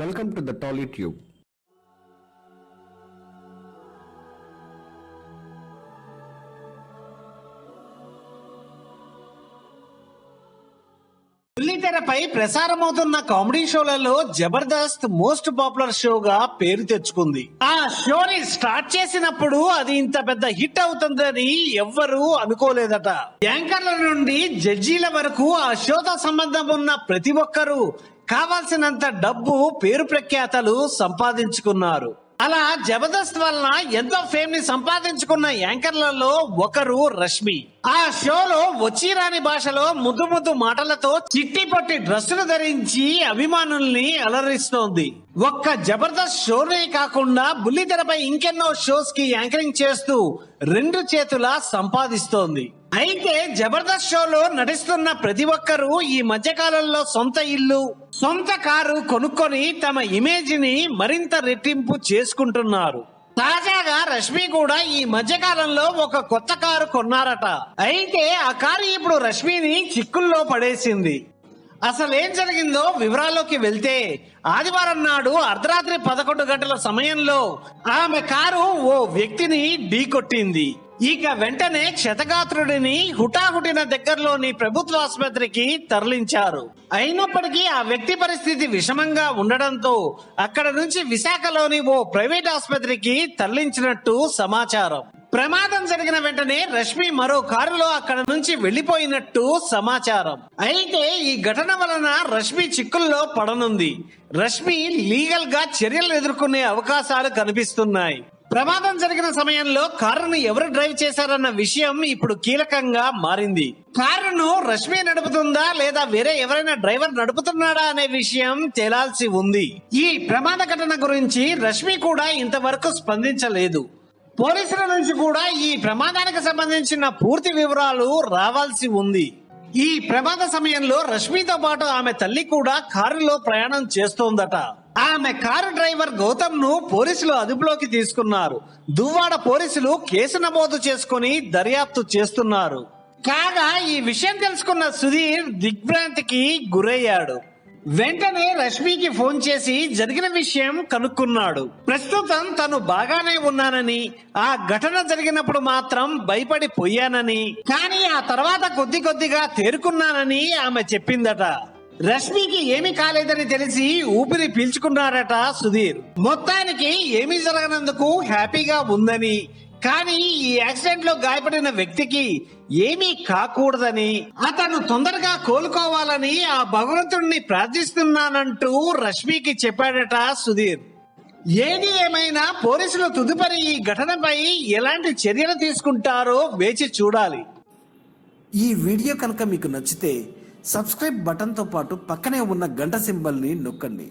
Welcome to the Tolly Tube బుల్లితెరపై ప్రసారమవుతున్న comedy షోలలో Jabardasth most popular షోగా పేరు తెచ్చుకుంది. ఆ షోని స్టార్ట్ చేసినప్పుడు అది ఇంత పెద్ద హిట్ అవుతుందని ఎవ్వరూ అనుకోలేదట. యాంకర్ల నుండి జడ్జీల వరకు ఆ షోతో సంబంధం ఉన్న ప్రతి ఒక్కరూ కావాల్సినంత డబ్బు పేరు ప్రఖ్యాతలు సంపాదించుకున్నారు. అలా జబర్దస్త్ వలన ఎంతో ఫేమ్ని సంపాదించుకున్న యాంకర్లలో ఒకరు రష్మి. ఆ షోలో వచ్చి రాని భాషలో ముద్దు ముద్దు మాటలతో చిట్టి పట్టి డ్రెస్సులు ధరించి అభిమానుల్ని అలరిస్తోంది. ఒక్క జబర్దస్త్ షోనే కాకుండా బుల్లితెరపై ఇంకెన్నో షోస్కి యాంకరింగ్ చేస్తూ రెండు చేతుల సంపాదిస్తోంది. అయితే జబర్దస్త్ షోలో నటిస్తున్న ప్రతి ఒక్కరూ ఈ మధ్య కాలంలో సొంత ఇల్లు సొంత కారు కొనుక్కొని తమ ఇమేజ్ని మరింత రెట్టింపు చేసుకుంటున్నారు. తాజాగా రష్మి కూడా ఈ మధ్య కాలంలో ఒక కొత్త కారు కొన్నారట. అయితే ఆ కారు ఇప్పుడు రష్మిని చిక్కుల్లో పడేసింది. అసలేం జరిగిందో వివరాల్లోకి వెళ్తే ఆదివారం నాడు అర్ధరాత్రి పదకొండు గంటల సమయంలో ఆమె కారు ఓ వ్యక్తిని ఢీకొట్టింది. ఇక వెంటనే క్షతగాత్రుడిని హుటాహుటిన దగ్గరలోని ప్రభుత్వ ఆసుపత్రికి తరలించారు. అయినప్పటికీ ఆ వ్యక్తి పరిస్థితి విషమంగా ఉండడంతో అక్కడ నుంచి విశాఖలోని ఓ ప్రైవేట్ ఆసుపత్రికి తరలించినట్టు సమాచారం. ప్రమాదం జరిగిన వెంటనే రష్మి మరో కారులో అక్కడ నుంచి వెళ్ళిపోయినట్టు సమాచారం. అయితే ఈ ఘటన వలన రష్మి చిక్కుల్లో పడనుంది. రష్మి లీగల్గా చర్యలు ఎదుర్కొనే అవకాశాలు కనిపిస్తున్నాయి. ప్రమాదం జరిగిన సమయంలో కారును ఎవరు డ్రైవ్ చేశారన్న విషయం ఇప్పుడు కీలకంగా మారింది. కారును రష్మి నడుపుతుందా లేదా వేరే ఎవరైనా డ్రైవర్ నడుపుతున్నాడా అనే విషయం తేలాల్సి ఉంది. ఈ ప్రమాద ఘటన గురించి రష్మి కూడా ఇంతవరకు స్పందించలేదు. పోలీసుల నుంచి కూడా ఈ ప్రమాదానికి సంబంధించిన పూర్తి వివరాలు రావాల్సి ఉంది. ఈ ప్రమాద సమయంలో రష్మితో పాటు ఆమె తల్లి కూడా కారులో ప్రయాణం చేస్తోందట. ఆమె కారు డ్రైవర్ గౌతమ్ను పోలీసులు అదుపులోకి తీసుకున్నారు. దువ్వాడ పోలీసులు కేసు నమోదు చేసుకుని దర్యాప్తు చేస్తున్నారు. కాగా ఈ విషయం తెలుసుకున్న సుధీర్ దిగ్భ్రాంతికి గురయ్యాడు. వెంటనే రష్మికి ఫోన్ చేసి జరిగిన విషయం కనుక్కున్నాడు. ప్రస్తుతం తను బాగానే ఉన్నానని ఆ ఘటన జరిగినప్పుడు మాత్రం భయపడిపోయానని కానీ ఆ తర్వాత కొద్ది కొద్దిగా తేరుకున్నానని ఆమె చెప్పిందట. రష్మికి ఏమి కాలేదని తెలిసి ఊపిరి పీల్చుకున్నారట సుధీర్. మొత్తానికి ఏమీ జరగనందుకు హ్యాపీగా ఉందని కానీ ఈ యాక్సిడెంట్లో గాయపడిన వ్యక్తికి ఏమీ కాకూడదని అతను తొందరగా కోలుకోవాలని ఆ భగవంతుడిని ప్రార్థిస్తున్నానంటూ రష్మికి చెప్పాడట సుధీర్. ఏది ఏమైనా పోలీసులు తుదుపరి ఈ ఘటనపై ఎలాంటి చర్యలు తీసుకుంటారో వేచి చూడాలి. ఈ వీడియో కనుక మీకు నచ్చితే సబ్స్క్రైబ్ బటన్తో పాటు పక్కనే ఉన్న గంట సింబల్ని నొక్కండి.